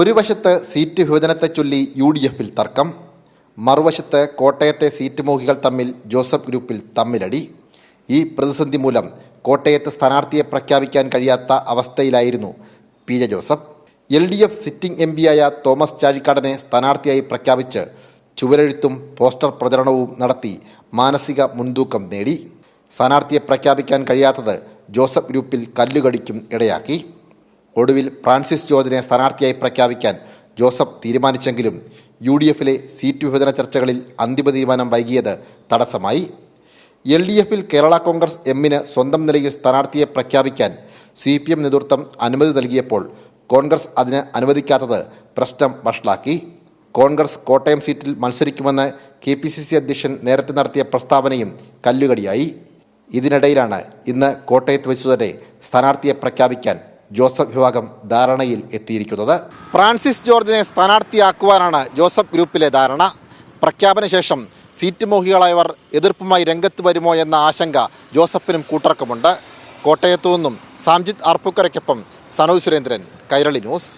ഒരു വശത്ത് സീറ്റ് വിഭജനത്തെ ചൊല്ലി യു ഡി എഫിൽ തർക്കം മറുവശത്ത് കോട്ടയത്തെ സീറ്റ് മോഹികൾ തമ്മിൽ ജോസഫ് ഗ്രൂപ്പിൽ തമ്മിലടി. ഈ പ്രതിസന്ധി മൂലം കോട്ടയത്ത് സ്ഥാനാർത്ഥിയെ പ്രഖ്യാപിക്കാൻ കഴിയാത്ത അവസ്ഥയിലായിരുന്നു P J Joseph. L D F sitting M പിയായ Thomas ചാഴിക്കാടനെ സ്ഥാനാർത്ഥിയായി പ്രഖ്യാപിച്ച് ചുവരെഴുത്തും പോസ്റ്റർ പ്രചരണവും നടത്തി മാനസിക മുൻതൂക്കം നേടി. സ്ഥാനാർത്ഥിയെ പ്രഖ്യാപിക്കാൻ കഴിയാത്തത് ജോസഫ് ഗ്രൂപ്പിൽ കല്ലുകടിക്കും ഇടയാക്കി. ഒടുവിൽ ഫ്രാൻസിസ് ജോർജിനെ സ്ഥാനാർത്ഥിയായി പ്രഖ്യാപിക്കാൻ ജോസഫ് തീരുമാനിച്ചെങ്കിലും യു ഡി എഫിലെ സീറ്റ് വിഭജന ചർച്ചകളിൽ അന്തിമ തീരുമാനം വൈകിയത് തടസ്സമായി. എൽ ഡി എഫിൽ കേരള കോൺഗ്രസ് എമ്മിന് സ്വന്തം നിലയിൽ സ്ഥാനാർത്ഥിയെ പ്രഖ്യാപിക്കാൻ സി പി എം നേതൃത്വം അനുമതി നൽകിയപ്പോൾ കോൺഗ്രസ് അതിന് അനുവദിക്കാത്തത് പ്രശ്നം വഷളാക്കി. കോൺഗ്രസ് കോട്ടയം സീറ്റിൽ മത്സരിക്കുമെന്ന് കെ പി സി സി അധ്യക്ഷൻ നേരത്തെ നടത്തിയ പ്രസ്താവനയും കല്ലുകടിയായി. ഇതിനിടയിലാണ് ഇന്ന് കോട്ടയത്ത് വെച്ചു തന്നെ സ്ഥാനാർത്ഥിയെ പ്രഖ്യാപിക്കാൻ ജോസഫ് വിഭാഗം ധാരണയിൽ എത്തിയിരിക്കുന്നത്. ഫ്രാൻസിസ് ജോർജിനെ സ്ഥാനാർത്ഥിയാക്കുവാനാണ് ജോസഫ് ഗ്രൂപ്പിലെ ധാരണ. പ്രഖ്യാപന ശേഷം സീറ്റ് മോഹികളായവർ എതിർപ്പുമായി രംഗത്ത് വരുമോ എന്ന ആശങ്ക ജോസഫിനും കൂട്ടർക്കുമുണ്ട്. കോട്ടയത്തു നിന്നും സാംജിത് ആർപ്പുക്കരയ്ക്കൊപ്പം സനോജ് സുരേന്ദ്രൻ കൈരളി ന്യൂസ്.